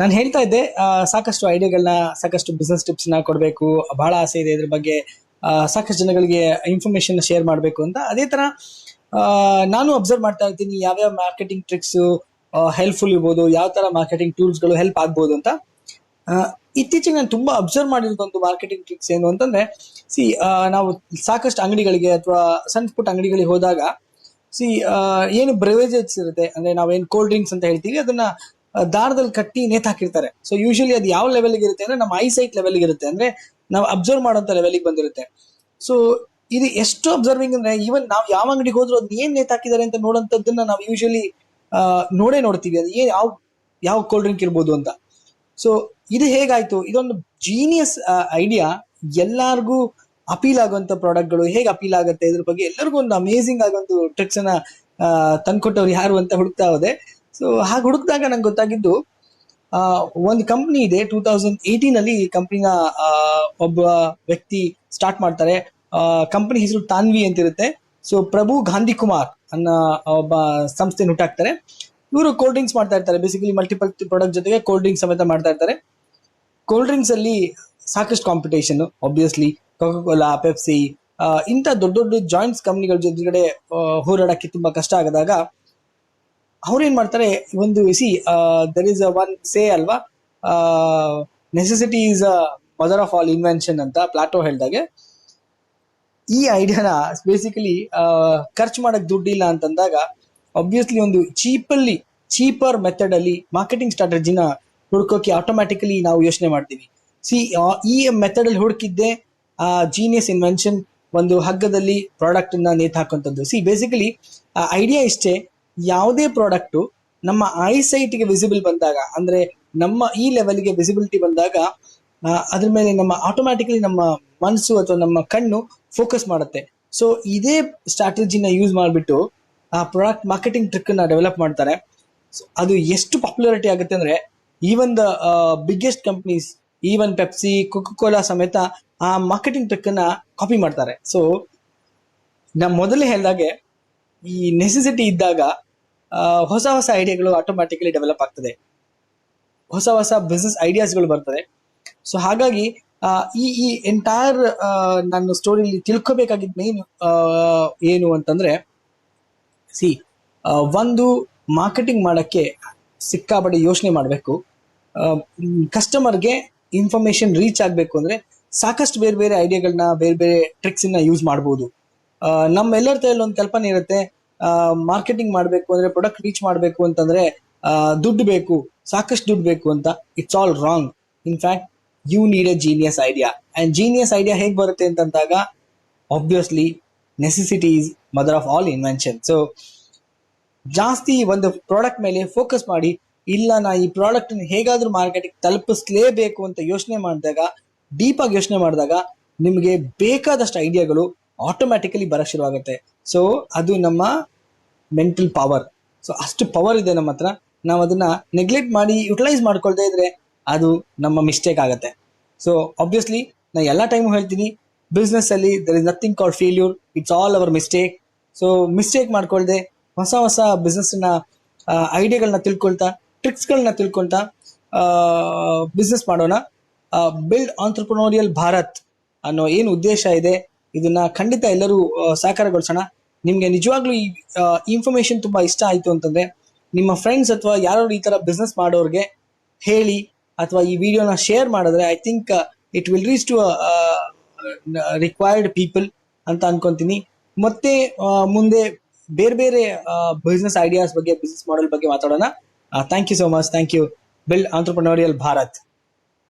ನಾನು ಹೇಳ್ತಾ ಇದ್ದೆ ಸಾಕಷ್ಟು ಐಡಿಯಾಗಳನ್ನ ಸಾಕಷ್ಟು ಬಿಸ್ನೆಸ್ನ ಕೊಡಬೇಕು ಬಹಳ ಆಸೆ ಇದೆ ಇದ್ರ ಬಗ್ಗೆ ಸಾಕಷ್ಟು ಜನಗಳಿಗೆ ಇನ್ಫಾರ್ಮೇಶನ್ ಶೇರ್ ಮಾಡಬೇಕು ಅಂತ. ಅದೇ ತರ ನಾನು ಅಬ್ಸರ್ವ್ ಮಾಡ್ತಾ ಇರ್ತೀನಿ ಯಾವ್ಯಾವ ಮಾರ್ಕೆಟಿಂಗ್ ಟ್ರಿಕ್ಸ್ ಹೆಲ್ಪ್ಫುಲ್ ಇರ್ಬೋದು, ಯಾವ ತರ ಮಾರ್ಕೆಟಿಂಗ್ ಟೂಲ್ಸ್ಗಳು ಹೆಲ್ಪ್ ಆಗ್ಬೋದು ಅಂತ. ಇತ್ತೀಚೆಗೆ ನಾನು ತುಂಬಾ ಅಬ್ಸರ್ವ್ ಮಾಡಿರೋದೊಂದು ಮಾರ್ಕೆಟಿಂಗ್ ಟ್ರಿಕ್ಸ್ ಏನು ಅಂತಂದ್ರೆ ಸಿ ನಾವು ಸಾಕಷ್ಟು ಅಂಗಡಿಗಳಿಗೆ ಅಥವಾ ಸಣ್ಣ ಪುಟ್ಟ ಅಂಗಡಿಗಳಿಗೆ ಹೋದಾಗ ಸಿ ಏನು ಬ್ರೆವೇಜಸ್ ಇರುತ್ತೆ, ಅಂದ್ರೆ ನಾವೇನು ಕೋಲ್ಡ್ ಡ್ರಿಂಕ್ಸ್ ಅಂತ ಹೇಳ್ತೀವಿ, ಅದನ್ನ ದಾರದಲ್ಲಿ ಕಟ್ಟಿ ನೇತಾಕಿರ್ತಾರೆ ಸೊ ಯೂಶಲಿ ಅದು ಯಾವ ಲೆವೆಲ್ ಇರುತ್ತೆ ಅಂದ್ರೆ ನಮ್ಮ ಐ ಸೈಟ್ ಲೆವೆಲ್ಗೆ ಇರುತ್ತೆ. ಅಂದ್ರೆ ನಾವು ಅಬ್ಸರ್ವ್ ಮಾಡೋಂಥ ಲೆವೆಲ್ಗೆ ಬಂದಿರುತ್ತೆ. ಸೊ ಇದು ಎಷ್ಟು ಅಬ್ಸರ್ವಿಂಗ್ ಅಂದ್ರೆ ಈವನ್ ನಾವು ಯಾವ ಅಂಗಡಿಗೆ ಹೋದ್ರು ಅದ್ ಏನ್ ನೇತ್ ಹಾಕಿದ್ದಾರೆ ಅಂತ ನೋಡೋಂಥದ್ದನ್ನ ನಾವು ಯೂಶಲಿ ನೋಡೇ ನೋಡ್ತೀವಿ. ಅದು ಏನ್, ಯಾವ ಯಾವ ಕೋಲ್ಡ್ ಡ್ರಿಂಕ್ ಇರ್ಬೋದು ಅಂತ. ಸೊ ಇದು ಹೇಗಾಯ್ತು? ಇದೊಂದು ಜೀನಿಯಸ್ ಐಡಿಯಾ ಎಲ್ಲಾರ್ಗೂ ಅಪೀಲ್ ಆಗುವಂತ ಪ್ರಾಡಕ್ಟ್ಗಳು ಹೇಗೆ ಅಪೀಲ್ ಆಗುತ್ತೆ ಇದ್ರ ಬಗ್ಗೆ ಎಲ್ಲರಿಗೂ ಒಂದು ಅಮೇಸಿಂಗ್ ಒಂದು ಟ್ರಿಕ್ಸ್ ಅನ್ನ ತಂದ್ಕೊಟ್ಟವ್ರು ಯಾರು ಅಂತ ಹುಡುಕ್ತಾ ಹೋದೆ. ಸೊ ಹಾಗೆ ಹುಡುಕ್ದಾಗ ನಂಗೆ ಗೊತ್ತಾಗಿದ್ದು ಒಂದು ಕಂಪ್ನಿ ಇದೆ ಟೂ ತೌಸಂಡ್ ಏಯ್ಟೀನ್ ಅಲ್ಲಿ ಕಂಪ್ನಿನ ಒಬ್ಬ ವ್ಯಕ್ತಿ ಸ್ಟಾರ್ಟ್ ಮಾಡ್ತಾರೆ. ಕಂಪನಿ ಹೆಸರು ತಾನ್ವಿ ಅಂತ ಇರುತ್ತೆ ಸೊ ಪ್ರಭು ಗಾಂಧಿ ಕುಮಾರ್ ಅನ್ನೋ ಒಬ್ಬ ಸಂಸ್ಥೆ ಹುಟ್ಟಾಕ್ತಾರೆ. ಇವರು ಕೋಲ್ಡ್ ಡ್ರಿಂಕ್ಸ್ ಮಾಡ್ತಾ ಇರ್ತಾರೆ. ಬೇಸಿಕಲಿ ಮಲ್ಟಿಪಲ್ ಪ್ರಾಡಕ್ಟ್ ಜೊತೆಗೆ ಕೋಲ್ಡ್ ಡ್ರಿಂಕ್ಸ್ ಸಮೇತ ಮಾಡ್ತಾ ಇರ್ತಾರೆ. ಕೋಲ್ಡ್ ಡ್ರಿಂಕ್ಸ್ ಅಲ್ಲಿ ಸಾಕಷ್ಟು ಕಾಂಪಿಟೇಷನ್ ಆಬ್ವಿಯಸ್ಲಿ ಕೋಲಾ ಪೆಪ್ಸಿ ಇಂಥ ದೊಡ್ಡ ದೊಡ್ಡ ಜಾಯಿಂಟ್ಸ್ ಕಂಪ್ನಿಗಳ ಜೊತೆಗಡೆ ಹೋರಾಡಕ್ಕೆ ತುಂಬಾ ಕಷ್ಟ ಆಗದಾಗ ಅವ್ರೇನ್ ಮಾಡ್ತಾರೆ ಒಂದು see there is one say ಅಲ್ವಾ necessity is a mother of all invention ಅಂತ ಪ್ಲಾಟೋ ಹೇಳ್ದಾಗೆ, ಈ ಐಡಿಯಾನ ಬೇಸಿಕಲಿ ಖರ್ಚು ಮಾಡಕ್ ದುಡ್ಡಿಲ್ಲ ಅಂತಂದಾಗ ಆಬ್ವಿಯಸ್ಲಿ ಒಂದು ಚೀಪಲ್ಲಿ ಚೀಪರ್ ಮೆಥಡ್ ಅಲ್ಲಿ ಮಾರ್ಕೆಟಿಂಗ್ ಸ್ಟ್ರಾಟಜಿನ ಹುಡ್ಕೋಕೆ ಆಟೋಮ್ಯಾಟಿಕಲಿ ನಾವು ಯೋಚನೆ ಮಾಡ್ತೀವಿ. ಸಿ ಈ ಮೆಥಡ್ ಅಲ್ಲಿ ಹುಡುಕಿದ್ದೆ ಜೀನಿಯಸ್ ಇನ್ವೆನ್ಷನ್ ಒಂದು ಹಗ್ಗದಲ್ಲಿ ಪ್ರಾಡಕ್ಟ್ ನೇತು ಹಾಕುವಂಥದ್ದು ಸಿ ಬೇಸಿಕಲಿ ಐಡಿಯಾ ಇಷ್ಟೇ ಯಾವುದೇ ಪ್ರಾಡಕ್ಟ್ ನಮ್ಮ ಐ ಗೆ ವಿಸಿಬಲ್ ಬಂದಾಗ, ಅಂದ್ರೆ ನಮ್ಮ ಈ ಲೆವೆಲ್ಗೆ ವಿಸಿಬಿಲಿಟಿ ಬಂದಾಗ ಅದ್ರ ಮೇಲೆ ನಮ್ಮ ಆಟೋಮ್ಯಾಟಿಕಲಿ ನಮ್ಮ ಮನಸ್ಸು ಅಥವಾ ನಮ್ಮ ಕಣ್ಣು ಫೋಕಸ್ ಮಾಡುತ್ತೆ. ಸೊ ಇದೇ ಸ್ಟ್ರಾಟಜಿನ ಯೂಸ್ ಮಾಡಿಬಿಟ್ಟು, ಆ ಪ್ರಾಡಕ್ಟ್ ಮಾರ್ಕೆಟಿಂಗ್ ಟ್ರಿಕ್ನ ಡೆವಲಪ್ ಮಾಡ್ತಾರೆ. ಅದು ಎಷ್ಟು ಪಾಪ್ಯುಲಾರಿಟಿ ಆಗುತ್ತೆ ಅಂದ್ರೆ even the biggest companies even Pepsi Cola ಸಮೇತ ಆ ಮಾರ್ಕೆಟಿಂಗ್ ಟ್ರಿಕ್ನ ಕಾಪಿ ಮಾಡ್ತಾರೆ. ಸೊ ನಾ ಮೊದಲೇ ಹೇಳಿದಾಗೆ, ಈ ನೆಸೆಸಿಟಿ ಇದ್ದಾಗ ಹೊಸ ಹೊಸ ಐಡಿಯಾಗಳು ಆಟೋಮ್ಯಾಟಿಕಲಿ ಡೆವಲಪ್ ಆಗ್ತದೆ. ಹೊಸ ಹೊಸ ಬಿಸ್ನೆಸ್ ಐಡಿಯಾಸ್ಗಳು ಬರ್ತದೆ. ಸೊ ಹಾಗಾಗಿ ಈ ಈ ಎಂಟೈರ್ ನನ್ನ ಸ್ಟೋರಿಲಿ ತಿಳ್ಕೊಬೇಕಾಗಿದ್ದ ಮೇನ್ ಏನು ಅಂತಂದ್ರೆ ಸಿ ಒಂದು ಮಾರ್ಕೆಟಿಂಗ್ ಮಾಡೋಕ್ಕೆ ಸಿಕ್ಕಾಪಟ್ಟೆ ಯೋಚನೆ ಮಾಡಬೇಕು. ಕಸ್ಟಮರ್ಗೆ ಇನ್ಫಾರ್ಮೇಶನ್ ರೀಚ್ ಆಗಬೇಕು ಅಂದ್ರೆ ಸಾಕಷ್ಟು ಬೇರೆ ಬೇರೆ ಐಡಿಯಾಗಳನ್ನ ಬೇರೆ ಬೇರೆ ಟ್ರಿಕ್ಸನ್ನ ಯೂಸ್ ಮಾಡ್ಬೋದು. ನಮ್ಮೆಲ್ಲರ ತಲೆಯಲ್ಲಿ ಒಂದು ಕಲ್ಪನೆ ಇರುತ್ತೆ ಮಾರ್ಕೆಟಿಂಗ್ ಮಾಡಬೇಕು ಅಂದ್ರೆ ಪ್ರಾಡಕ್ಟ್ ರೀಚ್ ಮಾಡಬೇಕು ಅಂತಂದ್ರೆ ದುಡ್ಡು ಬೇಕು, ಸಾಕಷ್ಟು ದುಡ್ಡು ಬೇಕು ಅಂತ. It's all wrong in fact you need a genius idea and genius idea ಹೇಗೆ ಬರುತ್ತೆ ಅಂತಂದಾಗ obviously necessity is mother of all invention so ಜಾಸ್ತಿ ಒಂದು ಪ್ರಾಡಕ್ಟ್ ಮೇಲೆ ಫೋಕಸ್ ಮಾಡಿ, ಇಲ್ಲ, ನಾ ಈ ಪ್ರಾಡಕ್ಟ್ ಹೇಗಾದ್ರೂ ಮಾರ್ಕೆಟಿಗೆ ತಲುಪಿಸ್ಲೇಬೇಕು ಅಂತ ಯೋಚನೆ ಮಾಡಿದಾಗ ಡೀಪ್ ಆಗಿ ಯೋಚನೆ ಮಾಡಿದಾಗ, ನಿಮಗೆ ಬೇಕಾದಷ್ಟು ಐಡಿಯಾಗಳು ಆಟೋಮ್ಯಾಟಿಕಲಿ ಬರಕ್ ಶುರುವಾಗುತ್ತೆ. ಸೊ ಅದು ನಮ್ಮ ಮೆಂಟಲ್ ಪವರ್ ಸೊ ಅಷ್ಟು ಪವರ್ ಇದೆ ನಮ್ಮ ಹತ್ರ. ನಾವು ಅದನ್ನ ನೆಗ್ಲೆಕ್ಟ್ ಮಾಡಿ ಯುಟಿಲೈಸ್ ಮಾಡ್ಕೊಳ್ತಾ ಇದ್ರೆ ಅದು ನಮ್ಮ ಮಿಸ್ಟೇಕ್ ಆಗುತ್ತೆ. ಸೊ ಆಬ್ವಿಯಸ್ಲಿ ನಾ ಎಲ್ಲ ಟೈಮು ಹೇಳ್ತೀನಿ ಬಿಸ್ನೆಸ್ ಅಲ್ಲಿ there is nothing call failure it's all our mistake so mistake ಮಾಡ್ಕೊಳ್ದೆ, ಹೊಸ ಹೊಸ ಬಿಸ್ನೆಸ್ನ ಐಡಿಯಾಗಳನ್ನ ತಿಳ್ಕೊಳ್ತಾ ಟ್ರಿಕ್ಸ್ಗಳನ್ನ ತಿಳ್ಕೊಳ್ತಾ ಬಿಸ್ನೆಸ್ ಮಾಡೋಣ. ಬಿಲ್ಡ್ ಆಂಟ್ರಪ್ರನೋರಿಯಲ್ ಭಾರತ್ ಅನ್ನೋ ಏನು ಉದ್ದೇಶ ಇದೆ ಇದನ್ನ ಖಂಡಿತ ಎಲ್ಲರೂ ಸಹಕಾರಗೊಳಿಸೋಣ ನಿಮ್ಗೆ ನಿಜವಾಗ್ಲೂ ಈ ಇನ್ಫಾರ್ಮೇಶನ್ ತುಂಬಾ ಇಷ್ಟ ಆಯ್ತು ಅಂತಂದ್ರೆ, ನಿಮ್ಮ ಫ್ರೆಂಡ್ಸ್ ಅಥವಾ ಯಾರು ಈ ತರ ಬಿಸ್ನೆಸ್ ಮಾಡೋರ್ಗೆ ಹೇಳಿ ಅಥವಾ ಈ ವಿಡಿಯೋನ ಶೇರ್ ಮಾಡಿದ್ರೆ I think it will reach to required people ಅಂತ ಅನ್ಕೊಂತೀನಿ. ಮತ್ತೆ ಮುಂದೆ ಬೇರೆ ಬೇರೆ ಬಿಸ್ನೆಸ್ ಐಡಿಯಾಸ್ ಬಗ್ಗೆ ಬಿಸ್ನೆಸ್ ಮಾಡೆಲ್ ಬಗ್ಗೆ ಮಾತಾಡೋಣ. Thank you so much thank you build entrepreneurial Bharat